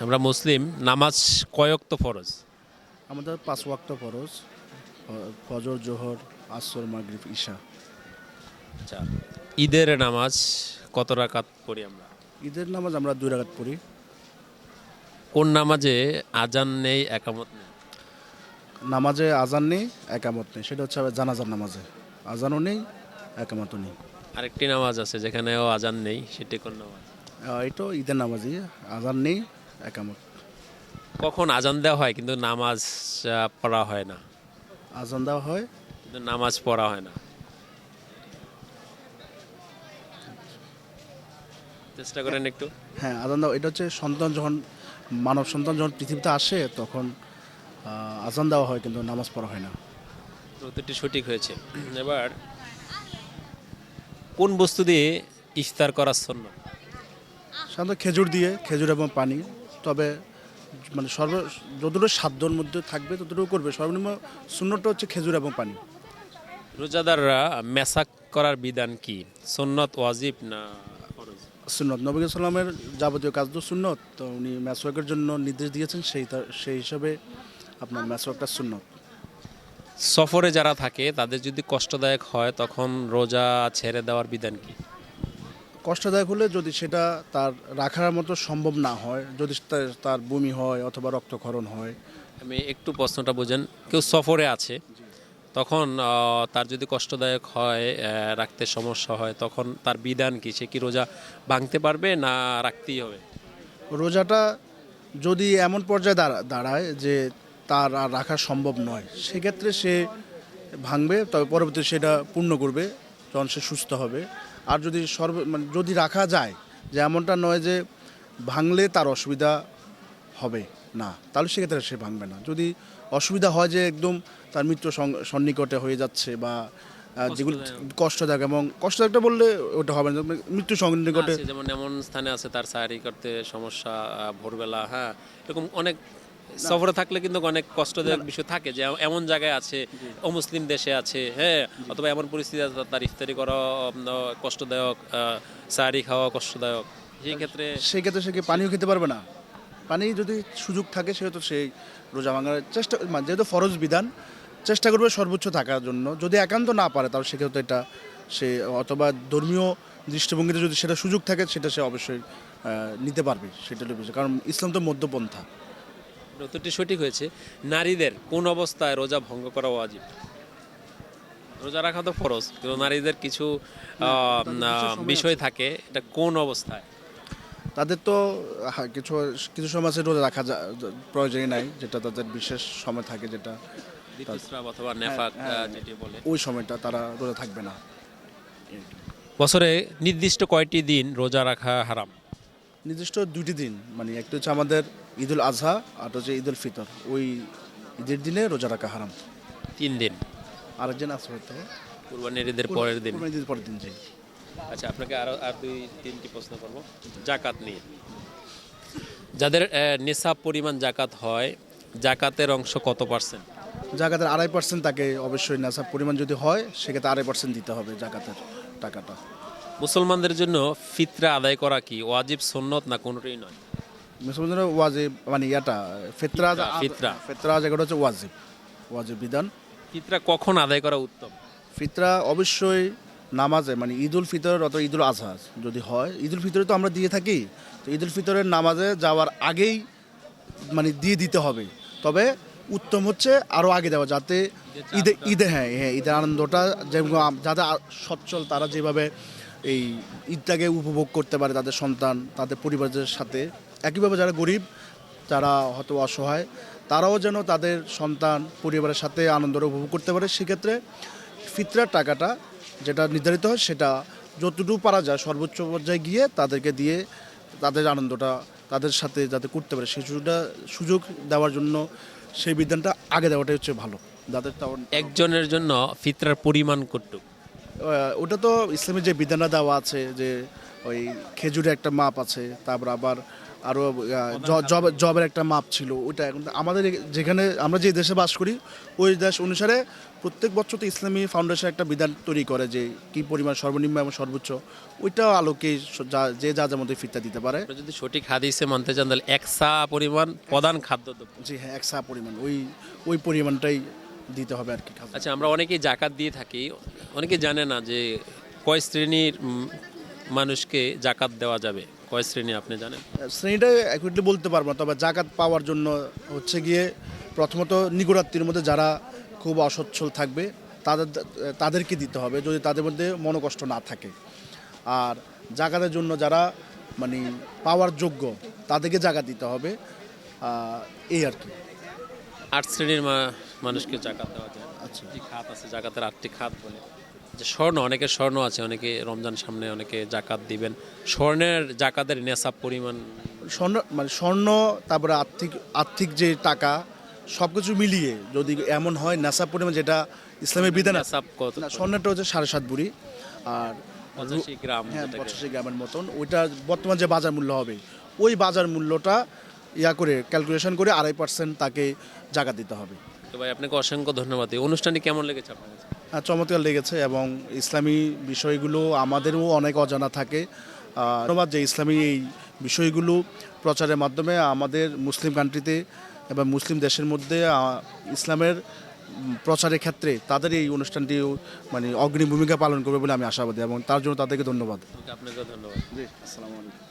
আমরা মুসলিম নামাজ কয়ক্ত ফরজ। আমাদের পাঁচ ওয়াক্ত ফরজ ফজর জোহর আসর মাগরিব ঈশা আচ্ছা ঈদের নামাজ কত রাকাত পড়ি আমরা? ঈদের নামাজ আমরা দুই রাকাত পড়ি। কোন নামাজে আজান নেই একামত নেই? নামাজে আজান নেই একামত নেই। সেটা হচ্ছে জানাজার নামাজে। আজানও নেই একামতও নেই। আরেকটি নামাজ আছে যেখানেও আজান নেই সেটি কোন নামাজ? আহ, এটা ঈদের নামাজই। আজান নেই একামত কখন আজান দেওয়া হয় কিন্তু নামাজ পড়া হয় না। আজান দেওয়া হয়? কিন্তু নামাজ পড়া হয় না। চেষ্টা করেন একটু। হ্যাঁ আজান দেওয়া এটা হচ্ছে সন্তান যখন মানব সন্তান যখন পৃথিবীতে আসে তখন আজান দেওয়া হয় কিন্তু নামাজ পড়া হয় না। উত্তরটি সঠিক হয়েছে। এবার কোন বস্তু দিয়ে ইফতার করার জন্য সাধারণত খেজুর দিয়ে খেজুর এবং পানি। তবে মানে সর্ব যতটুকু সাধ্যর মধ্যে থাকবে ততটুকু করবে। সর্বনিম্ন শূন্যটা হচ্ছে খেজুর এবং পানি। রোজাদাররা মেসাক করার বিধান কি? সুন্নত ওয়াজিব না সুন্নত। নবী সাল্লামের যাবতীয় কাজ তো সুন্নত তো উনি ম্যাসওয়াকের জন্য নির্দেশ দিয়েছেন সেই সেই হিসাবে আপনার ম্যাসওয়াকটা সুন্নত। সফরে যারা থাকে তাদের যদি কষ্টদায়ক হয় তখন রোজা ছেড়ে দেওয়ার বিধান কি? কষ্টদায়ক হলে যদি সেটা তার রাখার মতো সম্ভব না হয় যদি তার- বমি হয় অথবা রক্তক্ষরণ হয়। আমি একটু প্রশ্নটা বোঝেন। কেউ সফরে আছে তখন তার যদি কষ্টদায়ক হয় রাখতে সমস্যা হয় তখন তার বিধান কি? সে কি রোজা ভাঙতে পারবে না রাখতেই হবে? রোজাটা যদি এমন পর্যায়ে দাঁড়া- দাঁড়ায় যে তার আর রাখা সম্ভব নয় সেক্ষেত্রে সে ভাঙবে তবে পরবর্তী সেটা পূর্ণ করবে যখন সে সুস্থ হবে। আর যদি সর্ব মানে যদি রাখা যায় যে এমনটা নয় যে ভাঙলে তার অসুবিধা হবে না তাহলে সেক্ষেত্রে সে ভাঙবে না। যদি অসুবিধা হয় যে একদম তার মৃত্যু সন্নিকটে হয়ে যাচ্ছে বা যেগুলো কষ্টদায়ক এবং কষ্টদায়কটা বললে ওটা হবে না মৃত্যু সন্নিকটে যেমন এমন স্থানে আছে তার সাহারি করতে সমস্যা ভোরবেলা হ্যাঁ এরকম অনেক সফরে থাকলে কিন্তু অনেক কষ্টদায়ক বিষয় থাকে যে এমন জায়গায় আছে অমুসলিম দেশে আছে হ্যাঁ অথবা এমন পরিস্থিতি আছে তার ইফতারি করা কষ্টদায়ক সাহারি খাওয়া কষ্টদায়ক। সেই ক্ষেত্রে সেই ক্ষেত্রে সে কি পানিও খেতে পারবে না? পানি যদি সুযোগ থাকে সেহেতু সেই রোজা ভাঙার চেষ্টা মানে যেহেতু ফরজ বিধান চেষ্টা করবে সর্বোচ্চ থাকার জন্য। যদি একান্ত না পারে তাহলে সেক্ষেত্রে এটা সে অথবা ধর্মীয় দৃষ্টিভঙ্গিতে যদি সেটা সুযোগ থাকে সেটা সে অবশ্যই নিতে পারবে সেটা কারণ ইসলাম তো মধ্যপন্থা। উত্তরটি সঠিক হয়েছে নারীদের কোন অবস্থায় রোজা ভঙ্গ করা ওয়াজিব? রোজা রাখা তো ফরজ কিন্তু নারীদের কিছু বিষয় থাকে এটা কোন অবস্থায়? তাদের তো হ্যাঁ, কিছু কিছু সময় আছে রোজা রাখা প্রয়োজনই নাই যেটা তাদের বিশেষ সময় থাকে যেটা ঋতুস্রাব অথবা নেফাক যেটি বলে। ওই সময়টা তারা রোজা থাকবে না। বছরে নির্দিষ্ট কয়টি দিন রোজা রাখা হারাম? নির্দিষ্ট দুটি দিন মানে একটা হচ্ছে আমাদের ঈদুল আজহা আর হচ্ছে ঈদুল ফিতর। ওই ঈদের দিনে রোজা রাখা হারাম। তিন দিন? আরেকজন আছে হয়তো। কুরবানির ঈদের পরের দিন? ঈদের পরের দিন যাই আচ্ছা আপনাকে আরও আর দুই তিনটি প্রশ্ন করব। জাকাত নিয়ে। যাদের আহ, পরিমাণ জাকাত হয় জাকাতের অংশ কত পার্সেন্ট? জাকাতের আড়াই পার্সেন্ট তাকে অবশ্যই নাসাব পরিমাণ যদি হয় সেক্ষেত্রে আড়াই পার্সেন্ট দিতে হবে জাকাতের টাকাটা। মুসলমানদের জন্য ফিতরা আদায় করা কি ওয়াজিব সুন্নত না কোনোটাই নয়? মুসলমানদের ওয়াজিব মানে ইয়াটা ফেতরা ফিতরা। ফেতরা। জায়গাটা হচ্ছে ওয়াজিব ওয়াজিব বিধান। ফিতরা কখন আদায় করা উত্তম? ফিতরা অবশ্যই নামাজে মানে ঈদুল ফিতর অথবা ঈদুল আজহা যদি হয় ঈদুল ফিতরে তো আমরা দিয়ে থাকি তো ঈদুল ফিতরের নামাজে যাওয়ার আগেই মানে দিয়ে দিতে হবে। তবে উত্তম হচ্ছে আরও আগে দেওয়া যাতে ঈদে ঈদে হ্যাঁ হ্যাঁ ঈদের আনন্দটা যেমন আ- সচ্ছল তারা যেভাবে এই ঈদটাকে উপভোগ করতে পারে তাদের সন্তান তাদের পরিবারের সাথে। একইভাবে যারা গরিব যারা হয়তো অসহায় তারাও যেন তাদের সন্তান পরিবারের সাথে আনন্দটা উপভোগ করতে পারে। সেক্ষেত্রে ফিতরার টাকাটা যেটা নির্ধারিত হয় সেটা যতটুকু পারা যায় সর্বোচ্চ পর্যায়ে গিয়ে তাদেরকে দিয়ে তাদের আনন্দটা তাদের সাথে যাতে করতে পারে সেই সুযোগটা সুযোগ দেওয়ার জন্য সেই বিধানটা আগে দেওয়াটাই হচ্ছে ভালো। যাদের একজনের জন্য ফিতরার পরিমাণ কতটুক? আহ, ওটা তো ইসলামের যে বিধানা দেওয়া আছে যে ওই খেজুরে একটা মাপ আছে তারপর আবার আরও জব জবের একটা মাপ ছিল ওইটা এখন আমাদের যেখানে আমরা যে দেশে বাস করি ওই দেশ অনুসারে প্রত্যেক বছর তো ইসলামী ফাউন্ডেশন একটা বিধান তৈরি করে যে কি পরিমাণ সর্বনিম্ন এবং সর্বোচ্চ ওইটা আলোকে যা- যে যা যার মধ্যে ফিরতে দিতে পারে। যদি সঠিক হাদিসে মানতে চান তাহলে এক সা পরিমাণ প্রধান খাদ্য জি হ্যাঁ একসা পরিমাণ ওই ওই পরিমাণটাই দিতে হবে আর কি আচ্ছা আমরা অনেকেই জাকাত দিয়ে থাকি অনেকে জানে না যে কয় শ্রেণির মানুষকে জাকাত দেওয়া যাবে? কয় শ্রেণি আপনি জানেন? শ্রেণীটা অ্যাকুরেটলি বলতে পারব না তবে জাকাত পাওয়ার জন্য হচ্ছে গিয়ে প্রথমত নিকটাত্মীর মধ্যে যারা খুব অসচ্ছল থাকবে তাদের তাদেরকে দিতে হবে যদি তাদের মধ্যে মনোকষ্ট না থাকে। আর জাকাতের জন্য যারা মানে পাওয়ার যোগ্য তাদেরকে জাকাত দিতে হবে। এই আর কি। আট শ্রেণির মা- মানুষকে জাকাত দেওয়া যায়। আটটি খাত আছে জাকাতের আটটি খাত বলে। যে স্বর্ণ অনেকে স্বর্ণ আছে অনেকে রমজান সামনে অনেকে জাকাত দিবেন। স্বর্ণের জাকাতের নেশাব পরিমাণ? স্বর্ণ মানে স্বর্ণ তারপরে আর্থিক আর্থিক যে টাকা সব কিছু মিলিয়ে যদি এমন হয় নেশা পরিমাণ যেটা ইসলামের বিধান নেশাব কত? স্বর্ণটা হচ্ছে সাড়ে সাত বুড়ি। আর পঁচাশি গ্রাম হ্যাঁ পঁচাশি গ্রামের মতন। ওইটা বর্তমান যে বাজার মূল্য হবে ওই বাজার মূল্যটা ইয়া করে ক্যালকুলেশন করে আড়াই পার্সেন্ট তাকে জায়গা দিতে হবে। তো ভাই আপনাকে অসংখ্য ধন্যবাদ। এই অনুষ্ঠানটি কেমন লেগেছে আপনার কাছে? হ্যাঁ চমৎকার লেগেছে এবং ইসলামী বিষয়গুলো আমাদেরও অনেক অজানা থাকে। ধন্যবাদ যে ইসলামী এই বিষয়গুলো প্রচারের মাধ্যমে আমাদের মুসলিম কান্ট্রিতে এবং মুসলিম দেশের মধ্যে ইসলামের প্রচারের ক্ষেত্রে তাদের এই অনুষ্ঠানটিও মানে অগ্নি ভূমিকা পালন করবে বলে আমি আশাবাদী এবং তার জন্য তাদেরকে ধন্যবাদ। আপনাকেও ধন্যবাদ। জি আসসালামু আলাইকুম।